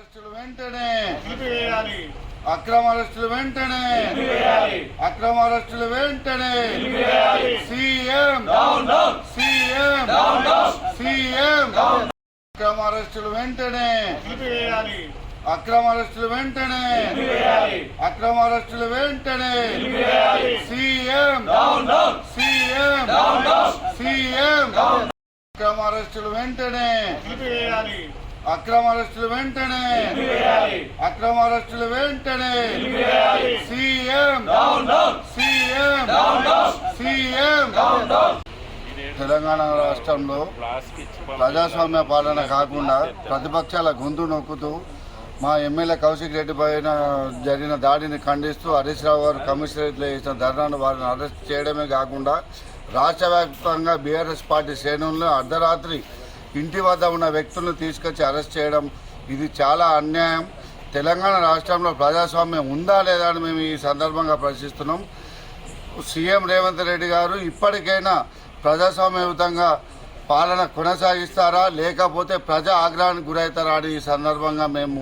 అరెస్టులు వెంటనే. అక్రమ అరెస్టులు వెంటనే. అక్రమ అరెస్టులు వెంటనే. సీఎం. సీఎం. సీఎం. అక్రమ అరెస్టులు వెంటనే. అక్రమ అరెస్టులు వెంటనే. అక్రమ అరెస్టులు వెంటనే. సీఎం. సీఎం. సీఎం. అక్రమ అరెస్టులు వెంటనే. అక్రమ అరెస్టులు వెంటనే. అక్రమ అరెస్టులు వెంటనే. సీఎం. సీఎం. సీఎం. తెలంగాణ రాష్ట్రంలో ప్రజాస్వామ్య పాలన కాకుండా ప్రతిపక్షాల గొంతు నొక్కుతూ మా ఎమ్మెల్యే కౌశిక్ రెడ్డి పైన జరిగిన దాడిని ఖండిస్తూ హరీష్ రావు గారు కమిషనరేట్లో చేసిన ధర్నాను వారిని అరెస్ట్ చేయడమే కాకుండా రాష్ట్ర వ్యాప్తంగా బీఆర్ఎస్ పార్టీ శ్రేణులను అర్ధరాత్రి ఇంటి వద్ద ఉన్న వ్యక్తులను తీసుకొచ్చి అరెస్ట్ చేయడం ఇది చాలా అన్యాయం. తెలంగాణ రాష్ట్రంలో ప్రజాస్వామ్యం ఉందా లేదా అని మేము ఈ సందర్భంగా ప్రశ్నిస్తున్నాం. సీఎం రేవంత్ రెడ్డి గారు ఇప్పటికైనా ప్రజాస్వామ్యయుతంగా పాలన కొనసాగిస్తారా లేకపోతే ప్రజా ఆగ్రహానికి గురవుతారా అని ఈ సందర్భంగా మేము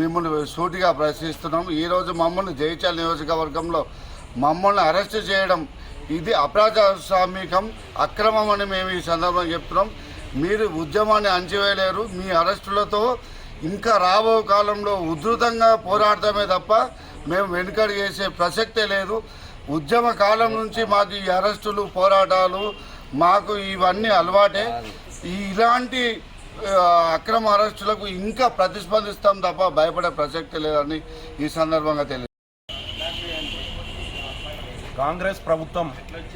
మిమ్మల్ని సూటిగా ప్రశ్నిస్తున్నాం. ఈరోజు మమ్మల్ని జైచల్ నియోజకవర్గంలో మమ్మల్ని అరెస్ట్ చేయడం ఇది అప్రజాస్వామికం అక్రమం అని మేము ఈ సందర్భంగా చెప్తున్నాం. మీరు ఉద్యమాన్ని అంచివేయలేరు మీ అరెస్టులతో ఇంకా రాబో కాలంలో ఉధృతంగా పోరాడటమే తప్ప మేము వెనుకడు చేసే ప్రసక్తే లేదు. ఉద్యమ కాలం నుంచి మాకు ఈ అరెస్టులు పోరాటాలు మాకు ఇవన్నీ అలవాటే. ఇలాంటి అక్రమ అరెస్టులకు ఇంకా ప్రతిస్పందిస్తాం తప్ప భయపడే ప్రసక్తి లేదని ఈ సందర్భంగా తెలియదు కాంగ్రెస్ ప్రభుత్వం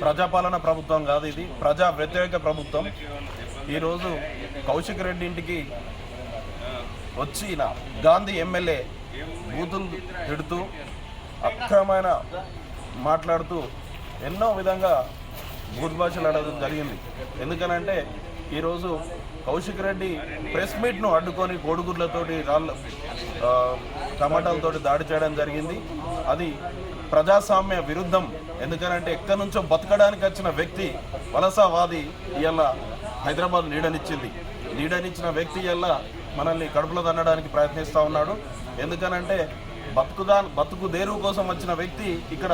ప్రజాపాలన ప్రభుత్వం కాదు ఇది. ప్రజా వ్యతిరేక ప్రభుత్వం. ఈరోజు కౌశిక్ రెడ్డి ఇంటికి వచ్చిన గాంధీ ఎమ్మెల్యే బూతులు తిడుతూ అక్రమైన మాట్లాడుతూ ఎన్నో విధంగా బూత్ భాషలు ఆడడం జరిగింది. ఎందుకనంటే ఈరోజు కౌశిక్ రెడ్డి ప్రెస్ మీట్ను అడ్డుకొని కోడిగుడ్లతోటి రాళ్ళ టమాటాలతోటి దాడి చేయడం జరిగింది. అది ప్రజాస్వామ్య విరుద్ధం. ఎందుకనంటే ఎక్కడి నుంచో బతకడానికి వచ్చిన వ్యక్తి వలసవాది ఇలా హైదరాబాద్ నీడనిచ్చింది. నీడనిచ్చిన వ్యక్తి ఎలా మనల్ని కడుపులో తన్నడానికి ప్రయత్నిస్తూ ఉన్నాడు. ఎందుకనంటే బతుకుదా బతుకు దేరువు కోసం వచ్చిన వ్యక్తి ఇక్కడ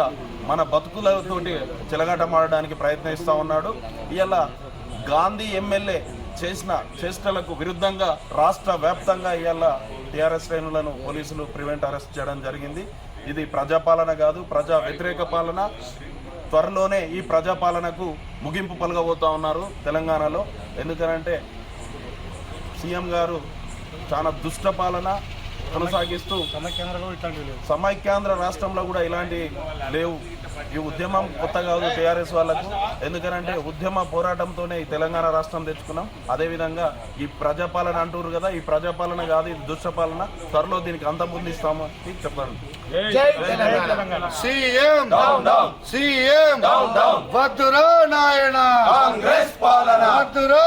మన బతుకులతోటి చెలగాటమాడడానికి ప్రయత్నిస్తూ ఉన్నాడు. ఇలా గాంధీ ఎమ్మెల్యే చేసిన చేష్టలకు విరుద్ధంగా రాష్ట్ర వ్యాప్తంగా ఇవాళ టీఆర్ఎస్ శ్రేణులను పోలీసులు ప్రివెంట్ అరెస్ట్ చేయడం జరిగింది. ఇది ప్రజాపాలన కాదు ప్రజా వ్యతిరేక పాలన. త్వరలోనే ఈ ప్రజాపాలనకు ముగింపు పలకబోతూ ఉన్నారు తెలంగాణలో. ఎందుకనంటే సీఎం గారు చాలా దుష్ట పాలన కొనసాగిస్తూ సమైక్యాంధ్ర రాష్ట్రంలో కూడా ఇలాంటి లేవు. ఈ ఉద్యమం కొత్త కాదు టీఆర్ఎస్ వాళ్ళకు. ఎందుకనంటే ఉద్యమ పోరాటంతోనే ఈ తెలంగాణ రాష్ట్రం తెచ్చుకున్నాం. అదేవిధంగా ఈ ప్రజాపాలన అంటారు కదా ఈ ప్రజాపాలన కాదు ఇది దుష్ట పాలన త్వరలో దీనికి అంతమొందిస్తాము అని చెప్పండి CM down down. CM down down. వద్దురా నాయన. కాంగ్రెస్ పాలన. వద్దురా